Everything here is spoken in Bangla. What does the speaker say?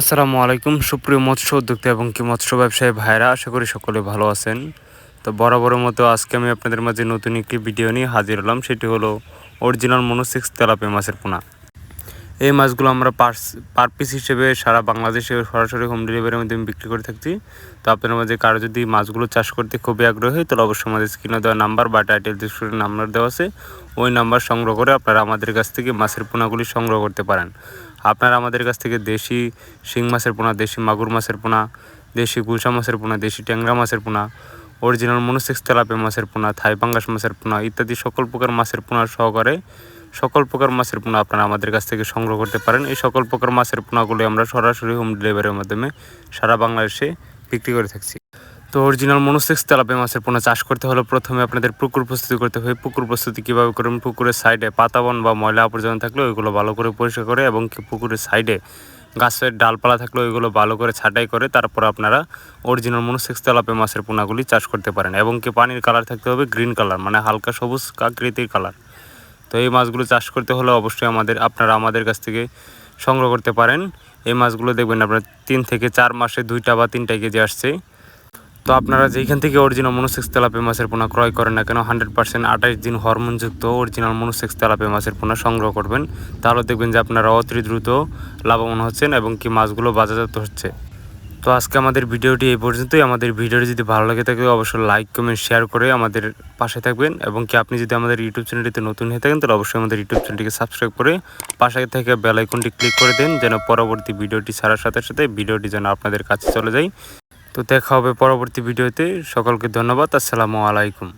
আসসালামু আলাইকুম, সুপ্রিয় মৎস্য উদ্যোক্তা এবং কি মৎস্য ব্যবসায়ী ভাইরা আশা করি সকলে ভালো আছেন। তো বরাবরের মতো আজকে আমি আপনাদের মাঝে নতুন একটি ভিডিও নিয়ে হাজির হলাম, সেটি হলো অরিজিনাল মনোসিক্স তেলাপি মাছের পোনা। এই মাছগুলো আমরা পার পার পিস হিসেবে সারা বাংলাদেশে সরাসরি হোম ডেলিভারির মাধ্যমে বিক্রি করে থাকছি। তো আপনার মাঝে কারও যদি মাছগুলো চাষ করতে খুবই আগ্রহী, তাহলে অবশ্যই আমাদের স্ক্রিনে দেওয়া নাম্বার বা টাইটেল ডিসক্রিপশনে নাম্বার দেওয়া আছে। ওই নাম্বার সংগ্রহ করে আপনারা আমাদের কাছ থেকে মাছের পোনাগুলি সংগ্রহ করতে পারেন। আপনারা আমাদের কাছ থেকে দেশি শিং মাছের পোনা, দেশি মাগুর মাছের পোনা, দেশি গুলশা মাছের পোনা, দেশি ট্যাংরা মাছের পোনা অরিজিনাল মনোসেক্স তেলাপে মাছের পোনা, থাই পাঙ্গাস মাছের পোনা ইত্যাদি সকল প্রকার মাছের পোনা সহকারে সকল প্রকার মাছের পোনা আপনারা আমাদের কাছ থেকে সংগ্রহ করতে পারেন। এই সকল প্রকার মাছের পোনাগুলি আমরা সরাসরি হোম ডেলিভারির মাধ্যমে সারা বাংলাদেশে বিক্রি করে থাকছি। তো অরিজিনাল মনোসেক্স তেলাপে মাছের পোনা চাষ করতে হলে প্রথমে আপনাদের পুকুর প্রস্তুতি করতে হবে। পুকুর প্রস্তুতি কীভাবে করবেন? পুকুরের সাইডে পাতাবন বা ময়লা আবর্জনা থাকলে ওইগুলো ভালো করে পরিষ্কার করে এবং পুকুরের সাইডে গাছের ডালপালা থাকলে ওইগুলো ভালো করে ছাঁটাই করে তারপর আপনারা অরিজিনাল মনোসেক্স তেলাপে মাছের পোনাগুলি চাষ করতে পারেন এবং কি পানির কালার থাকতে হবে গ্রিন কালার মানে হালকা সবুজ আকৃতির কালার তো এই মাছগুলো চাষ করতে হলে অবশ্যই আমাদের, আপনারা আমাদের কাছ থেকে সংগ্রহ করতে পারেন। এই মাছগুলো দেখবেন আপনার তিন থেকে চার মাসে দুইটা বা তিনটা কেজি আসছে। তো আপনারা যেখান থেকে অরিজিনাল মনোসেক্স তেলাপে মাছের পোনা ক্রয় করেন না কেন হান্ড্রেড পার্সেন্ট আঠাশ দিন হরমোনযুক্ত অরিজিনাল মনোসেক্স তেলাপে মাছের পোনা সংগ্রহ করবেন। তাহলে দেখবেন যে আপনারা অতি দ্রুত লাভবান হচ্ছেন এবং কি মাছগুলো বাজারজাত হচ্ছে। তো আজকে আমাদের ভিডিওটি এই পর্যন্তই। আমাদের ভিডিওটি যদি ভালো লাগে থাকে, অবশ্যই লাইক কমেন্ট শেয়ার করে আমাদের পাশে থাকবেন এবং কি আপনি যদি আমাদের ইউটিউব চ্যানেলটিতে নতুন হয়ে থাকেন, তাহলে অবশ্যই আমাদের ইউটিউব চ্যানেলটিকে সাবস্ক্রাইব করে পাশে থেকে বেল আইকনটি ক্লিক করে দেন, যেন পরবর্তী ভিডিওটি ছাড়ার সাথে সাথে ভিডিওটি যেন আপনাদের কাছে চলে যায়। তো দেখা হবে পরবর্তী ভিডিওতে। সকলকে ধন্যবাদ। আসসালামু আলাইকুম।